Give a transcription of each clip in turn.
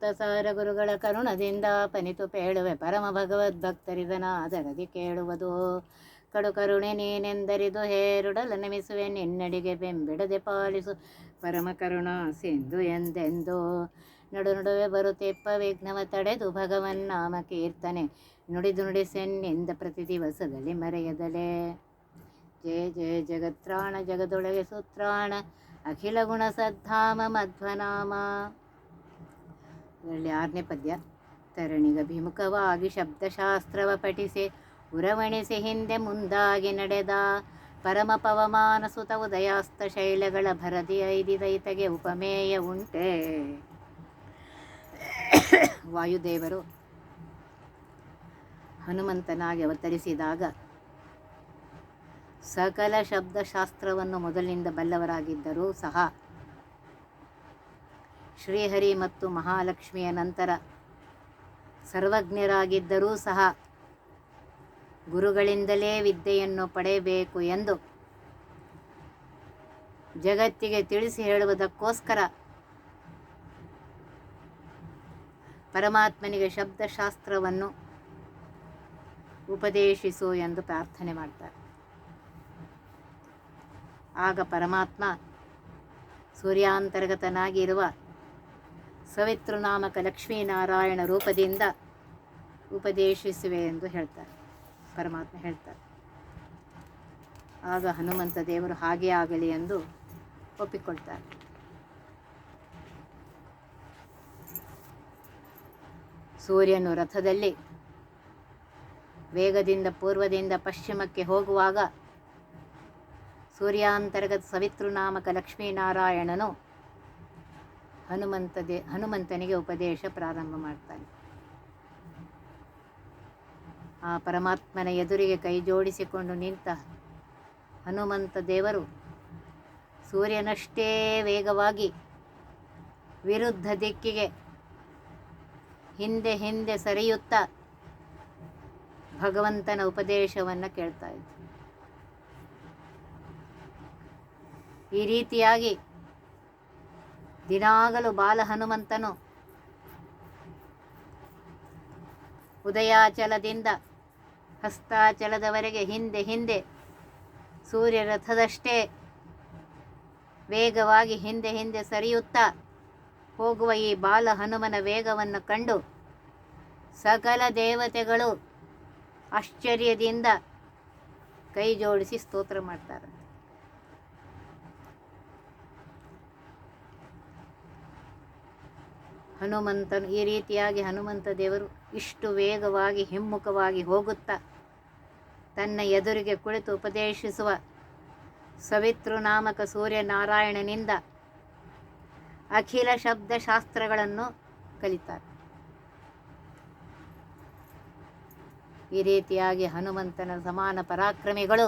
ಸಾರ ಗುರುಗಳ ಕರುಣದಿಂದ ಪನಿತು ಪೇಳುವೆ ಪರಮ ಭಗವದ್ ಭಗವದ್ಭಕ್ತರಿದನಾದರದಿ ಕೇಳುವುದು. ಕಡು ಕರುಣೆ ನೀನೆಂದರಿದು ಹೇರುಡಲ ನಮಿಸುವೆ, ನಿನ್ನಡಿಗೆ ಬೆಂಬಿಡದೆ ಪಾಲಿಸು. ಪರಮ ಕರುಣ ಸಿಂಧು ಎಂದೆಂದು ನಡು ನಡುವೆ ಬರುತ್ತೆಪ್ಪ ವಿಘ್ನವ ತಡೆದು ಭಗವನ್ ನಾಮ ಕೀರ್ತನೆ. ನುಡಿದು ನುಡಿಸೆನ್ನಿಂದ ಪ್ರತಿ ದಿವಸದಲ್ಲಿ ಮರೆಯದಲೆ. ಜಯ ಜಯ ಜಗತ್ರಾಣ ಜಗದೊಳಗೆ ಸೂತ್ರಾಣ, ಅಖಿಲ ಗುಣ ಸದ್ಧಾಮ ಮಧ್ವನಾಮ. ಇದರಲ್ಲಿ ಆರನೇ ಪದ್ಯ. ತರಣಿಗಭಿಮುಖವಾಗಿ ಶಬ್ದಶಾಸ್ತ್ರವ ಪಠಿಸಿ ಉರವಣಿಸಿ ಹಿಂದೆ ಮುಂದಾಗಿ ನಡೆದ ಪರಮ ಪವಮಾನ ಸುತ ಉದಯಾಸ್ತ ಶೈಲಗಳ ಭರದಿ ಐದಿದೈತಗೆ ಉಪಮೇಯ ಉಂಟೆ. ವಾಯುದೇವರು ಹನುಮಂತನಾಗಿ ಅವತರಿಸಿದಾಗ ಸಕಲ ಶಬ್ದಶಾಸ್ತ್ರವನ್ನು ಮೊದಲಿನಿಂದ ಬಲ್ಲವರಾಗಿದ್ದರೂ ಸಹ ಶ್ರೀಹರಿ ಮತ್ತು ಮಹಾಲಕ್ಷ್ಮಿಯ ನಂತರ ಸರ್ವಜ್ಞರಾಗಿದ್ದರೂ ಸಹ ಗುರುಗಳಿಂದಲೇ ವಿದ್ಯೆಯನ್ನು ಪಡೆಯಬೇಕು ಎಂದು ಜಗತ್ತಿಗೆ ತಿಳಿಸಿ ಹೇಳುವುದಕ್ಕೋಸ್ಕರ ಪರಮಾತ್ಮನಿಗೆ ಶಬ್ದಶಾಸ್ತ್ರವನ್ನು ಉಪದೇಶಿಸು ಎಂದು ಪ್ರಾರ್ಥನೆ ಮಾಡ್ತಾರೆ. ಆಗ ಪರಮಾತ್ಮ ಸೂರ್ಯಾಂತರ್ಗತನಾಗಿರುವ ಸವಿತೃನಾಮಕ ಲಕ್ಷ್ಮೀನಾರಾಯಣ ರೂಪದಿಂದ ಉಪದೇಶಿಸುವೆ ಎಂದು ಹೇಳ್ತಾರೆ. ಪರಮಾತ್ಮ ಹೇಳ್ತಾರೆ. ಆಗ ಹನುಮಂತ ದೇವರು ಹಾಗೆ ಆಗಲಿ ಎಂದು ಒಪ್ಪಿಕೊಳ್ತಾರೆ. ಸೂರ್ಯನು ರಥದಲ್ಲಿ ವೇಗದಿಂದ ಪೂರ್ವದಿಂದ ಪಶ್ಚಿಮಕ್ಕೆ ಹೋಗುವಾಗ ಸೂರ್ಯಾಂತರ್ಗತ ಸವಿತೃನಾಮಕ ಲಕ್ಷ್ಮೀನಾರಾಯಣನು ಹನುಮಂತ ದೇ ಹನುಮಂತನಿಗೆ ಉಪದೇಶ ಪ್ರಾರಂಭ ಮಾಡ್ತಾನೆ. ಆ ಪರಮಾತ್ಮನ ಎದುರಿಗೆ ಕೈ ಜೋಡಿಸಿಕೊಂಡು ನಿಂತ ಹನುಮಂತ ದೇವರು ಸೂರ್ಯನಷ್ಟೇ ವೇಗವಾಗಿ ವಿರುದ್ಧ ದಿಕ್ಕಿಗೆ ಹಿಂದೆ ಹಿಂದೆ ಸರಿಯುತ್ತಾ ಭಗವಂತನ ಉಪದೇಶವನ್ನು ಕೇಳ್ತಾ ಇದ್ದ. ಈ ರೀತಿಯಾಗಿ ದಿನಾಗಲೂ ಬಾಲ ಹನುಮಂತನು ಉದಯಾಚಲದಿಂದ ಹಸ್ತಾಚಲದವರೆಗೆ ಹಿಂದೆ ಹಿಂದೆ ಸೂರ್ಯ ರಥದಷ್ಟೇ ವೇಗವಾಗಿ ಹಿಂದೆ ಹಿಂದೆ ಸರಿಯುತ್ತಾ ಹೋಗುವ ಈ ಬಾಲ ಹನುಮನ ವೇಗವನ್ನು ಕಂಡು ಸಕಲ ದೇವತೆಗಳು ಆಶ್ಚರ್ಯದಿಂದ ಕೈ ಜೋಡಿಸಿ ಸ್ತೋತ್ರ ಮಾಡ್ತಾರೆ. ಹನುಮಂತನು ಈ ರೀತಿಯಾಗಿ ಹನುಮಂತ ದೇವರು ಇಷ್ಟು ವೇಗವಾಗಿ ಹಿಮ್ಮುಖವಾಗಿ ಹೋಗುತ್ತಾ ತನ್ನ ಎದುರಿಗೆ ಕುಳಿತು ಉಪದೇಶಿಸುವ ಸವಿತೃನಾಮಕ ಸೂರ್ಯನಾರಾಯಣನಿಂದ ಅಖಿಲ ಶಬ್ದಶಾಸ್ತ್ರಗಳನ್ನು ಕಲಿತಾರೆ ಈ ರೀತಿಯಾಗಿ ಹನುಮಂತನ ಸಮಾನ ಪರಾಕ್ರಮಿಗಳು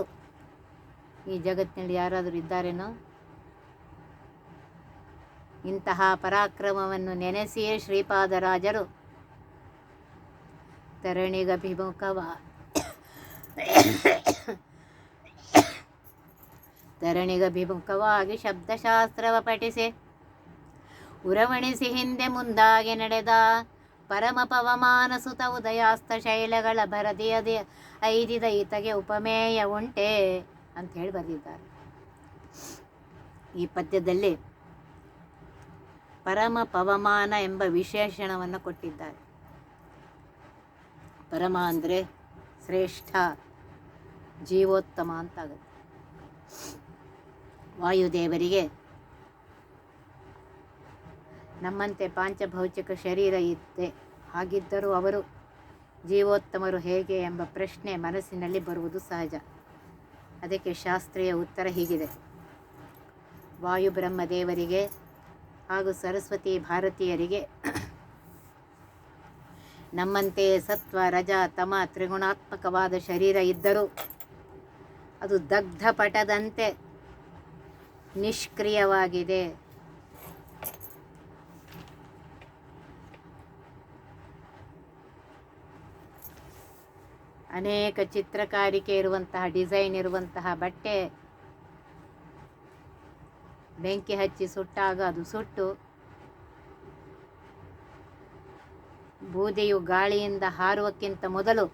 ಈ ಜಗತ್ತಿನಲ್ಲಿ ಯಾರಾದರೂ ಇದ್ದಾರೇನೋ ಇಂತಹ ಪರಾಕ್ರಮವನ್ನು ನೆನೆಸಿಯೇ ಶ್ರೀಪಾದರಾಜರು. ತರಣಿಗಭಿಮುಖವ. ತರಣಿಗಭಿಮುಖವಾಗಿ ಶಬ್ದಶಾಸ್ತ್ರವ ಪಠಿಸಿ. ಉರವಣಿಸಿ ಹಿಂದೆ ಮುಂದಾಗಿ ನಡೆದ ಪರಮ ಪವಮಾನ ಸುತ ಉದಯಾಸ್ತ ಶೈಲಗಳ ಭರದಿಯದೆ ಐದಿದ ಈತಗೆ ಉಪಮೇಯ ಉಂಟೆ ಅಂತ ಹೇಳಿ ಬರೆದಿದ್ದಾರೆ. ಈ ಪದ್ಯದಲ್ಲಿ ಪರಮ ಪವಮಾನ ಎಂಬ ವಿಶೇಷಣವನ್ನು ಕೊಟ್ಟಿದ್ದಾರೆ. ಪರಮ ಅಂದರೆ ಶ್ರೇಷ್ಠ, ಜೀವೋತ್ತಮ ಅಂತಾಗುತ್ತೆ. ವಾಯುದೇವರಿಗೆ ನಮ್ಮಂತೆ ಪಾಂಚಭೌತಿಕ ಶರೀರ ಇದೆ ಹಾಗಿದ್ದರೂ ಅವರು ಜೀವೋತ್ತಮರು ಹೇಗೆ ಎಂಬ ಪ್ರಶ್ನೆ ಮನಸ್ಸಿನಲ್ಲಿ ಬರುವುದು ಸಹಜ. ಅದಕ್ಕೆ ಶಾಸ್ತ್ರೀಯ ಉತ್ತರ ಹೀಗಿದೆ. ವಾಯು ಬ್ರಹ್ಮದೇವರಿಗೆ ಹಾಗೂ ಸರಸ್ವತಿ ಭಾರತೀಯರಿಗೆ ನಮ್ಮಂತೆ ಸತ್ವ, ರಜ, ತಮ ತ್ರಿಗುಣಾತ್ಮಕವಾದ ಶರೀರ ಇದ್ದರೂ ಅದು ದಗ್ಧ ಪಟದಂತೆ ನಿಷ್ಕ್ರಿಯವಾಗಿದೆ. ಅನೇಕ ಚಿತ್ರಕಾರಿಕೆ ಇರುವಂತಹ, ಡಿಸೈನ್ ಇರುವಂತಹ ಬಟ್ಟೆ ಬೆಂಕಿ ಹಚ್ಚಿ ಸುಟ್ಟಾಗ ಅದು ಸುಟ್ಟು ಬೂದಿಯು ಗಾಳಿಯಿಂದ ಹಾರುವಕ್ಕಿಂತ ಮೊದಲು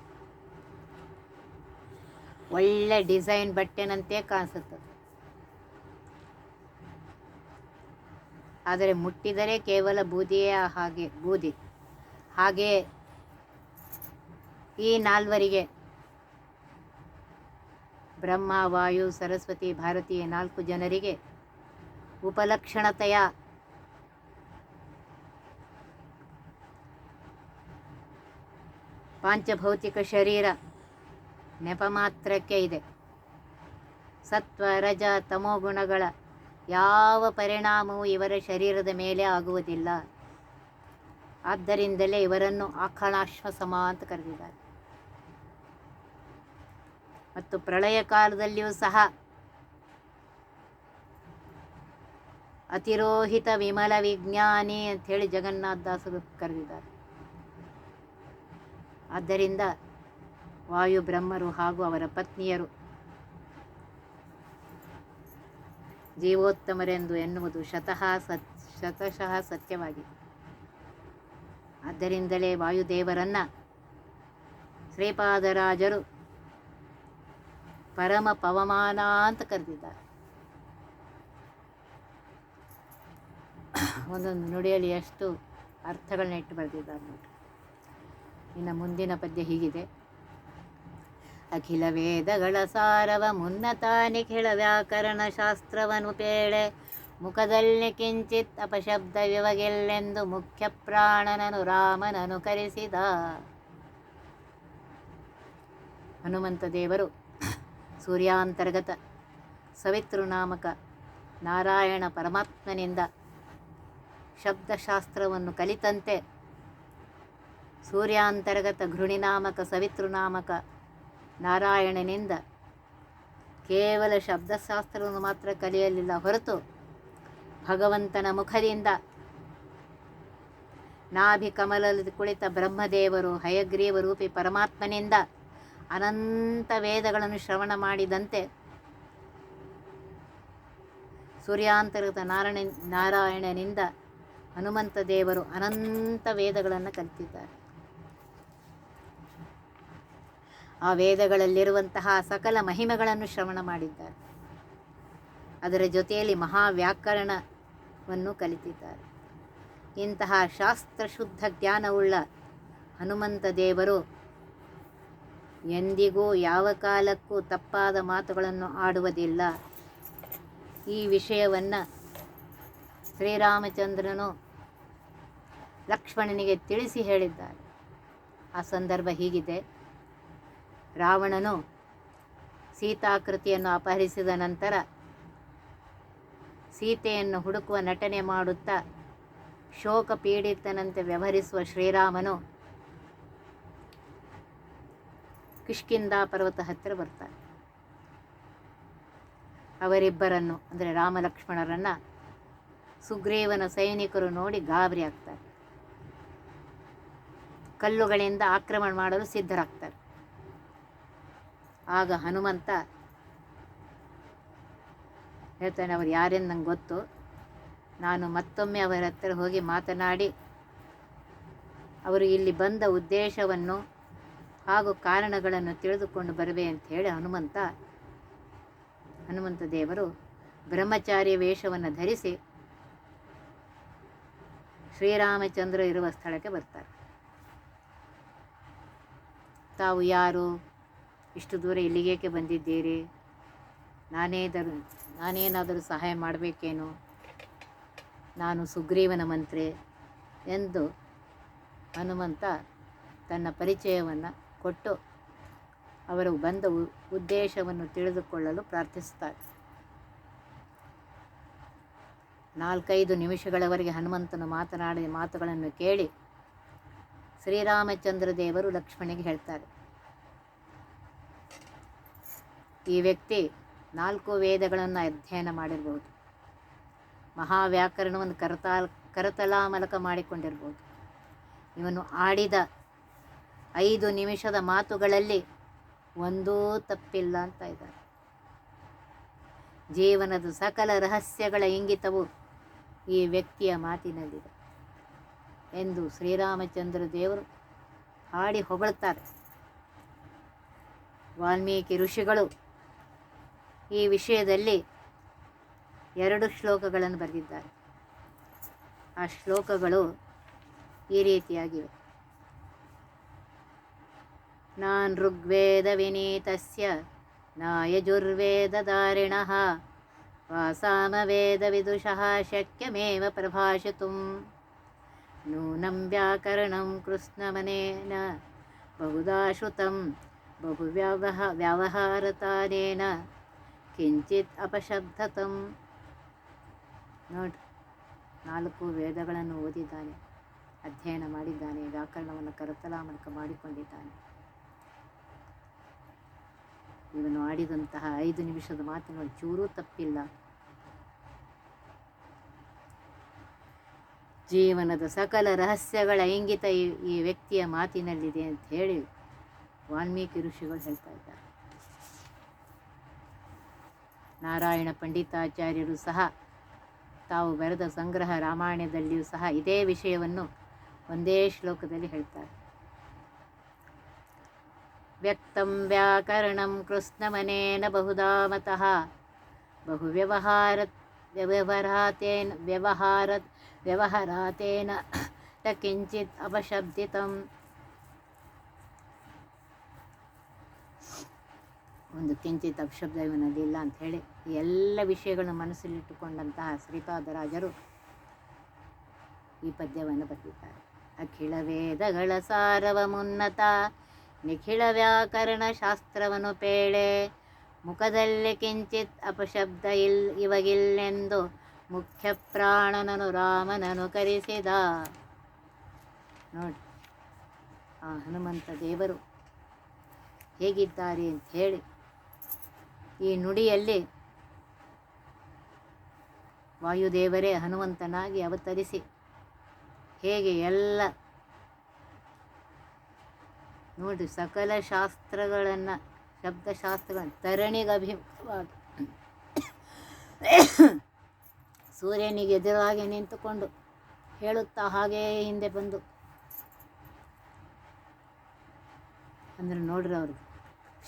ಒಳ್ಳೆ ಡಿಸೈನ್ ಬಟ್ಟೆನಂತೆ ಕಾಣಿಸುತ್ತದೆ ಆದರೆ ಮುಟ್ಟಿದರೆ ಕೇವಲ ಬೂದಿಯೇ ಹಾಗೆ ಬೂದಿ. ಹಾಗೆ ಈ ನಾಲ್ವರಿಗೆ ಬ್ರಹ್ಮ, ವಾಯು, ಸರಸ್ವತಿ, ಭಾರತೀಯ ನಾಲ್ಕು ಜನರಿಗೆ ಉಪಲಕ್ಷಣತೆಯ ಪಾಂಚಭೌತಿಕ ಶರೀರ ನೆಪ ಮಾತ್ರಕ್ಕೆ ಇದೆ. ಸತ್ವ, ರಜ ತಮೋಗುಣಗಳ ಯಾವ ಪರಿಣಾಮವೂ ಇವರ ಶರೀರದ ಮೇಲೆ ಆಗುವುದಿಲ್ಲ. ಆದ್ದರಿಂದಲೇ ಇವರನ್ನು ಆಖಣಾಶ್ವಸಮ ಅಂತ ಕರೆದಿದ್ದಾರೆ. ಮತ್ತು ಪ್ರಳಯ ಕಾಲದಲ್ಲಿಯೂ ಸಹ ಅತಿರೋಹಿತ ವಿಮಲ ವಿಜ್ಞಾನಿ ಅಂತ ಹೇಳಿ ಜಗನ್ನಾಥ ದಾಸರು ಕರೆದಿದ್ದಾರೆ. ಆದ್ದರಿಂದ ವಾಯು ಬ್ರಹ್ಮರು ಹಾಗೂ ಅವರ ಪತ್ನಿಯರು ಜೀವೋತ್ತಮರೆಂದು ಎನ್ನುವುದು ಶತಃ ಸತ್, ಶತಶಃ ಸತ್ಯವಾಗಿದೆ. ಆದ್ದರಿಂದಲೇ ವಾಯುದೇವರನ್ನು ಶ್ರೀಪಾದರಾಜರು ಪರಮ ಪವಮಾನ ಅಂತ ಕರೆದಿದ್ದಾರೆ. ಒಂದೊಂದು ನುಡಿಯಲ್ಲಿ ಎಷ್ಟು ಅರ್ಥಗಳನ್ನ ಇಟ್ಟು ಬರೆದಿದ್ದಾರೆ ನೋಡಿ. ಇನ್ನು ಮುಂದಿನ ಪದ್ಯ ಹೀಗಿದೆ. ಅಖಿಲ ವೇದಗಳ ಸಾರವ ಮುನ್ನತ ನಿಖಿಳ ವ್ಯಾಕರಣ ಶಾಸ್ತ್ರವನ್ನು ಪೇಳೆ, ಮುಖದಲ್ಲಿ ಕಿಂಚಿತ್ ಅಪಶಬ್ದವಿವಗೆಲ್ಲೆಂದು ಮುಖ್ಯ ಪ್ರಾಣನನು ರಾಮನನು ಕರೆಸಿದ. ಹನುಮಂತ ದೇವರು ಸೂರ್ಯಾಂತರ್ಗತ ಸವಿತೃನಾಮಕ ನಾರಾಯಣ ಪರಮಾತ್ಮನಿಂದ ಶಬ್ದಶಾಸ್ತ್ರವನ್ನು ಕಲಿತಂತೆ. ಸೂರ್ಯಾಂತರ್ಗತ ಘೃಣಿನಾಮಕ, ಸವಿತೃನಾಮಕ ನಾರಾಯಣನಿಂದ ಕೇವಲ ಶಬ್ದಶಾಸ್ತ್ರವನ್ನು ಮಾತ್ರ ಕಲಿಯಲಿಲ್ಲ. ಹೊರತು ಭಗವಂತನ ಮುಖದಿಂದ ನಾಭಿ ಕಮಲದಲ್ಲಿ ಕುಳಿತ ಬ್ರಹ್ಮದೇವರು, ಹಯಗ್ರೀವ ರೂಪಿ ಪರಮಾತ್ಮನಿಂದ ಅನಂತ ವೇದಗಳನ್ನು ಶ್ರವಣ ಮಾಡಿದಂತೆ ಸೂರ್ಯಾಂತರ್ಗತ ನಾರಾಯಣ ನಾರಾಯಣನಿಂದ ಹನುಮಂತ ದೇವರು ಅನಂತ ವೇದಗಳನ್ನು ಕಲಿತಿದ್ದಾರೆ. ಆ ವೇದಗಳಲ್ಲಿರುವಂತಹ ಸಕಲ ಮಹಿಮೆಗಳನ್ನು ಶ್ರವಣ ಮಾಡಿದ್ದಾರೆ. ಅದರ ಜೊತೆಯಲ್ಲಿ ಮಹಾವ್ಯಾಕರಣವನ್ನು ಕಲಿತಿದ್ದಾರೆ. ಇಂತಹ ಶಾಸ್ತ್ರಶುದ್ಧ ಜ್ಞಾನವುಳ್ಳ ಹನುಮಂತ ದೇವರು ಎಂದಿಗೂ ಯಾವ ಕಾಲಕ್ಕೂ ತಪ್ಪಾದ ಮಾತುಗಳನ್ನು ಆಡುವುದಿಲ್ಲ. ಈ ವಿಷಯವನ್ನು ಶ್ರೀರಾಮಚಂದ್ರನು ಲಕ್ಷ್ಮಣನಿಗೆ ತಿಳಿಸಿ ಹೇಳಿದ್ದಾರೆ. ಆ ಸಂದರ್ಭ ಹೀಗಿದೆ. ರಾವಣನು ಸೀತಾಕೃತಿಯನ್ನು ಅಪಹರಿಸಿದ ನಂತರ ಸೀತೆಯನ್ನು ಹುಡುಕುವ ನಟನೆ ಮಾಡುತ್ತಾ ಶೋಕ ಪೀಡಿತನಂತೆ ವ್ಯವಹರಿಸುವ ಶ್ರೀರಾಮನು ಕಿಷ್ಕಿಂದ ಪರ್ವತ ಹತ್ತಿರ ಬರ್ತಾರೆ ಅವರಿಬ್ಬರನ್ನು, ಅಂದರೆ ರಾಮ ಲಕ್ಷ್ಮಣರನ್ನು ಸುಗ್ರೀವನ ಸೈನಿಕರು ನೋಡಿ ಗಾಬರಿ ಆಗ್ತಾರೆ. ಕಲ್ಲುಗಳಿಂದ ಆಕ್ರಮಣ ಮಾಡಲು ಸಿದ್ಧರಾಗ್ತಾರೆ. ಆಗ ಹನುಮಂತ ಹೇಳ್ತಾನೆ, ಅವರು ಯಾರೆಂದು ನಂಗೆ ಗೊತ್ತು. ನಾನು ಮತ್ತೊಮ್ಮೆ ಅವರ ಹತ್ತಿರ ಹೋಗಿ ಮಾತನಾಡಿ, ಅವರು ಇಲ್ಲಿ ಬಂದ ಉದ್ದೇಶವನ್ನು ಹಾಗೂ ಕಾರಣಗಳನ್ನು ತಿಳಿದುಕೊಂಡು ಬರುವೆ ಅಂತ ಹೇಳಿ ಹನುಮಂತ ಹನುಮಂತ ದೇವರು ಬ್ರಹ್ಮಚಾರಿ ವೇಷವನ್ನು ಧರಿಸಿ ಶ್ರೀರಾಮಚಂದ್ರ ಇರುವ ಸ್ಥಳಕ್ಕೆ ಬರ್ತಾರೆ. ತಾವು ಯಾರು? ಇಷ್ಟು ದೂರ ಇಲ್ಲಿಗೇಕೆ ಬಂದಿದ್ದೀರಿ? ನಾನೇದರು ನಾನೇನಾದರೂ ಸಹಾಯ ಮಾಡಬೇಕೇನು? ನಾನು ಸುಗ್ರೀವನ ಮಂತ್ರಿ ಎಂದು ಹನುಮಂತ ತನ್ನ ಪರಿಚಯವನ್ನು ಕೊಟ್ಟು ಅವರು ಬಂದ ಉದ್ದೇಶವನ್ನು ತಿಳಿದುಕೊಳ್ಳಲು ಪ್ರಾರ್ಥಿಸುತ್ತಾರೆ. ನಾಲ್ಕೈದು ನಿಮಿಷಗಳವರೆಗೆ ಹನುಮಂತನು ಮಾತನಾಡಿದ ಮಾತುಗಳನ್ನು ಕೇಳಿ ಶ್ರೀರಾಮಚಂದ್ರ ದೇವರು ಲಕ್ಷ್ಮಣಿಗೆ ಹೇಳ್ತಾರೆ. ಈ ವ್ಯಕ್ತಿ ನಾಲ್ಕು ವೇದಗಳನ್ನು ಅಧ್ಯಯನ ಮಾಡಿರ್ಬೋದು. ಮಹಾವ್ಯಾಕರಣವನ್ನು ಕರತಾಲ್, ಕರತಲಾಮಲಕ ಮಾಡಿಕೊಂಡಿರ್ಬೋದು. ಇವನು ಆಡಿದ ಐದು ನಿಮಿಷದ ಮಾತುಗಳಲ್ಲಿ ಒಂದೂ ತಪ್ಪಿಲ್ಲ ಅಂತ ಇದ್ದಾರೆ. ಜೀವನದ ಸಕಲ ರಹಸ್ಯಗಳ ಇಂಗಿತವು ಈ ವ್ಯಕ್ತಿಯ ಮಾತಿನಲ್ಲಿದೆ. ಎಂದು ಶ್ರೀರಾಮಚಂದ್ರ ದೇವರು ಹಾಡಿ ಹೊಗಳುತ್ತಾರೆ ವಾಲ್ಮೀಕಿ ಋಷಿಗಳು ಈ ವಿಷಯದಲ್ಲಿ ಎರಡು ಶ್ಲೋಕಗಳನ್ನು ಬರೆದಿದ್ದಾರೆ. ಆ ಶ್ಲೋಕಗಳು ಈ ರೀತಿಯಾಗಿವೆ. ನಾನ್ ಋಗ್ವೇದ ವಿನೀತಸ್ಯ ನಾಯಜುರ್ವೇದ ದಾರಿಣ ವಾಸಾಮ ವೇದ ವಿದುಷಃ, ಶಕ್ಯಮೇವ ಪ್ರಭಾಷಿತುಂ. ಕೃಷ್ಣಮನೇನ ಬಹುಧಾ ಶ್ರುತಂ ಬಹು ವ್ಯವಹ ವ್ಯವಹಾರತಾನೇನ ಕಿಂಚಿತ್ ಅಪಶಬ್ದತಂ ನೋಡ್ರಿ ನಾಲ್ಕು ವೇದಗಳನ್ನು ಓದಿದ್ದಾನೆ, ಅಧ್ಯಯನ ಮಾಡಿದ್ದಾನೆ, ವ್ಯಾಕರಣವನ್ನು ಕರತಲಾಮಣಕ ಮಾಡಿಕೊಂಡಿದ್ದಾನೆ. ಇವನು ಆಡಿದಂತಹ ಐದು ನಿಮಿಷದ ಮಾತಿನ ಚೂರೂ ತಪ್ಪಿಲ್ಲ. ಜೀವನದ ಸಕಲ ರಹಸ್ಯಗಳ ಇಂಗಿತ ಈ ಈ ವ್ಯಕ್ತಿಯ ಮಾತಿನಲ್ಲಿದೆ ಅಂತ ಹೇಳಿ ವಾಲ್ಮೀಕಿ ಋಷಿಗಳು ಹೇಳ್ತಾ ಇದ್ದಾರೆ. ನಾರಾಯಣ ಪಂಡಿತಾಚಾರ್ಯರು ಸಹ ತಾವು ಬರೆದ ಸಂಗ್ರಹ ರಾಮಾಯಣದಲ್ಲಿಯೂ ಸಹ ಇದೇ ವಿಷಯವನ್ನು ಒಂದೇ ಶ್ಲೋಕದಲ್ಲಿ ಹೇಳ್ತಾರೆ. ವ್ಯಕ್ತಂ ವ್ಯಾಕರಣಂ ಕೃಷ್ಣಮನೇನ ಬಹುಧಾ ಮತಃ ಬಹು ವ್ಯವಹಾರ ವ್ಯವಹಾರಾತೇನ ತ ಕಿಂಚಿತ್ ಅಪಶಬ್ದಿತಂ ಒಂದು ಕಿಂಚಿತ್ ಅಪಶಬ್ದ ಇವನಲ್ಲಿಲ್ಲ ಈ ಎಲ್ಲ ವಿಷಯಗಳನ್ನು ಮನಸ್ಸಲ್ಲಿಟ್ಟುಕೊಂಡಂತಹ ಶ್ರೀಪಾದರಾಜರು ಈ ಪದ್ಯವನ್ನು ಬರೆದಿದ್ದಾರೆ. ಅಖಿಳ ವೇದಗಳ ಸಾರವ ಮುನ್ನತ ನಿಖಿಳ ವ್ಯಾಕರಣ ಶಾಸ್ತ್ರವನು ಪೇಳೆ. ಮುಖದಲ್ಲಿ ಕಿಂಚಿತ್ ಅಪಶಬ್ದ ಇಲ್ ಇವಗಿಲ್ಲೆಂದು ಮುಖ್ಯ ಪ್ರಾಣನನು ರಾಮನನು ಕರೆಸಿದ. ನೋಡಿ, ಆ ಹನುಮಂತ ದೇವರು ಹೇಗಿದ್ದಾರೆ ಅಂತ ಹೇಳಿ, ಈ ನುಡಿಯಲ್ಲಿ ವಾಯುದೇವರೇ ಹನುಮಂತನಾಗಿ ಅವತರಿಸಿ, ಹೇಗೆ ಎಲ್ಲ, ನೋಡಿ, ಸಕಲ ಶಾಸ್ತ್ರಗಳನ್ನು ಶಬ್ದಶಾಸ್ತ್ರಗಳನ್ನು ತರಣಿಗೆ ಅಭಿಮುಖವಾಗಿ ಸೂರ್ಯನಿಗೆ ಎದುರಾಗಿ ನಿಂತುಕೊಂಡು ಹೇಳುತ್ತಾ ಹಾಗೇ ಹಿಂದೆ ಬಂದು. ಅಂದ್ರೆ ನೋಡ್ರಿ ಅವ್ರಿಗೆ,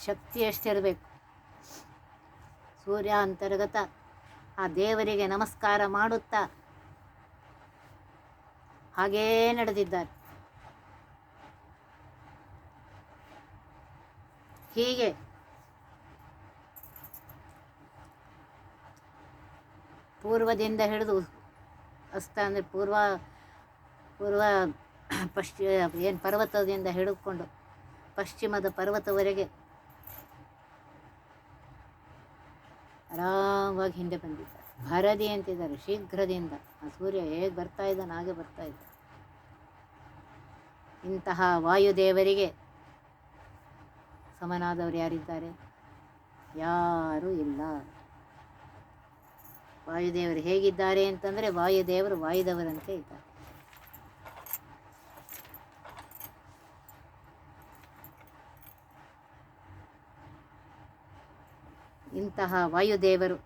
ಶಕ್ತಿ ಎಷ್ಟಿರಬೇಕು. ಸೂರ್ಯ ಅಂತರ್ಗತ, ಆ ದೇವರಿಗೆ ನಮಸ್ಕಾರ ಮಾಡುತ್ತಾ ಹಾಗೇ ನಡೆದಿದ್ದಾರೆ. ಹೀಗೆ. ಪೂರ್ವದಿಂದ ಹಿಡಿದು ಅಸ್ತ ಅಂದರೆ ಪೂರ್ವ ಪೂರ್ವ ಪಶ್ಚಿ, ಏನು ಪರ್ವತದಿಂದ ಹಿಡಿದುಕೊಂಡು ಪಶ್ಚಿಮದ ಪರ್ವತವರೆಗೆ ಆರಾಮವಾಗಿ ಹಿಂದೆ ಬಂದಿದ್ದಾರೆ. ಭರದಿ ಅಂತಿದ್ದಾರೆ, ಶೀಘ್ರದಿಂದ. ಆ ಸೂರ್ಯ ಹೇಗೆ ಬರ್ತಾ ಇದ್ದಾನೆ, ಹಾಗೆ ಬರ್ತಾ ಇದ್ದ ಇಂತಹ ವಾಯುದೇವರಿಗೆ ಸಮನಾದವರು ಯಾರಿದ್ದಾರೆ? ಯಾರೂ ಇಲ್ಲ. ವಾಯುದೇವರು ಹೇಗಿದ್ದಾರೆ ಅಂತಂದರೆ ವಾಯುದೇವರು ವಾಯುದೇವರಂತೆ ಇದ್ದಾರೆ. ಇಂತಹ ವಾಯುದೇವರು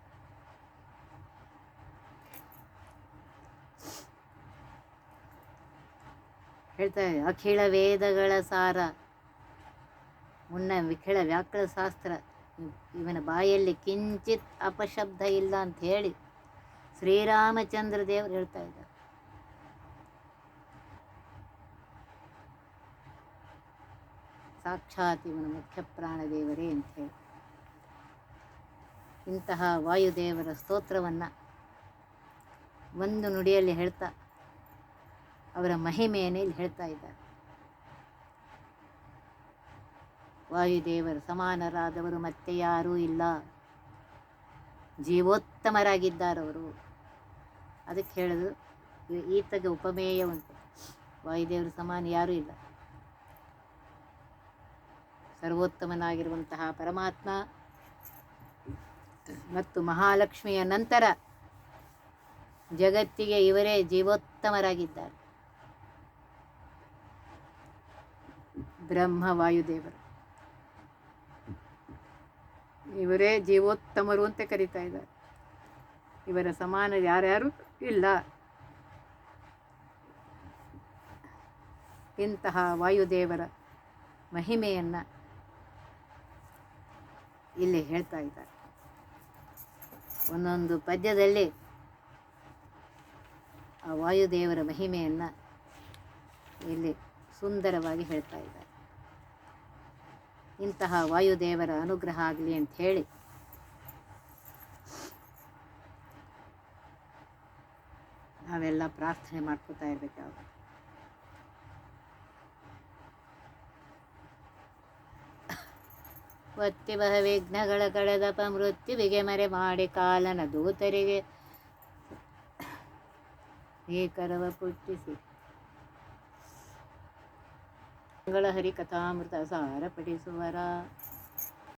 ಹೇಳ್ತಾರೆ ಅಖಿಳ ವೇದಗಳ ಸಾರ ಮುನ್ನ ವಿಖಿಳ ವ್ಯಾಕರಣ ಶಾಸ್ತ್ರ. ಇವನ ಬಾಯಲ್ಲಿ ಕಿಂಚಿತ್ ಅಪಶಬ್ದ ಇಲ್ಲ ಅಂತ ಹೇಳಿ ಶ್ರೀರಾಮಚಂದ್ರ ದೇವರು ಹೇಳ್ತಾ ಇದ್ದಾರೆ. ಸಾಕ್ಷಾತ್ ಇವನ ಮುಖ್ಯ ಪ್ರಾಣದೇವರೇ ಅಂತ ಹೇಳಿ. ಇಂತಹ ವಾಯುದೇವರ ಸ್ತೋತ್ರವನ್ನು ಒಂದು ನುಡಿಯಲ್ಲಿ ಹೇಳ್ತಾ ಅವರ ಮಹಿಮೆಯನ್ನು ಇಲ್ಲಿ ಹೇಳ್ತಾ ಇದ್ದಾರೆ. ವಾಯುದೇವರ ಸಮಾನರಾದವರು ಮತ್ತೆ ಯಾರೂ ಇಲ್ಲ. ಜೀವೋತ್ತಮರಾಗಿದ್ದಾರವರು ಅದಕ್ಕೆ ಹೇಳಿದ್ರು ಈತಗೆ ಉಪಮೇಯ ಉಂಟು. ವಾಯುದೇವರು ಸಮಾನ ಯಾರೂ ಇಲ್ಲ. ಸರ್ವೋತ್ತಮನಾಗಿರುವಂತಹ ಪರಮಾತ್ಮ ಮತ್ತು ಮಹಾಲಕ್ಷ್ಮಿಯ ನಂತರ ಜಗತ್ತಿಗೆ ಇವರೇ ಜೀವೋತ್ತಮರಾಗಿದ್ದಾರೆ. ಬ್ರಹ್ಮ ವಾಯುದೇವರು. ಇವರೇ ಜೀವೋತ್ತಮರು ಅಂತ ಕರೀತಾ ಇದ್ದಾರೆ. ಇವರ ಸಮಾನ ಯಾರ್ಯಾರು? ಇಲ್ಲ. ಇಂತಹ ವಾಯುದೇವರ ಮಹಿಮೆಯನ್ನು ಇಲ್ಲಿ ಹೇಳ್ತಾ ಇದ್ದಾರೆ. ಒಂದೊಂದು ಪದ್ಯದಲ್ಲಿ ಆ ವಾಯುದೇವರ ಮಹಿಮೆಯನ್ನು ಇಲ್ಲಿ ಸುಂದರವಾಗಿ ಹೇಳ್ತಾ ಇದ್ದಾರೆ. ಇಂತಹ ವಾಯುದೇವರ ಅನುಗ್ರಹ ಆಗಲಿ ಅಂತ ಹೇಳಿ. ನಾವೆಲ್ಲ ಪ್ರಾರ್ಥನೆ ಮಾಡ್ಕೋತಾ ಇರ್ಬೇಕು ಯಾವಾಗ ಒತ್ತಿ ಬಹ ವಿಘ್ನಗಳ ಕಳೆದಪ ಮೃತ್ಯುವಿಗೆ ಮರೆ ಮಾಡಿ ಕಾಲನ ದೂತರಿಗೆ. ಈ ಕರವ ಪುಟ್ಟಿಸಿ. மங்களஹரி கதாமிருத சார படிசுவரா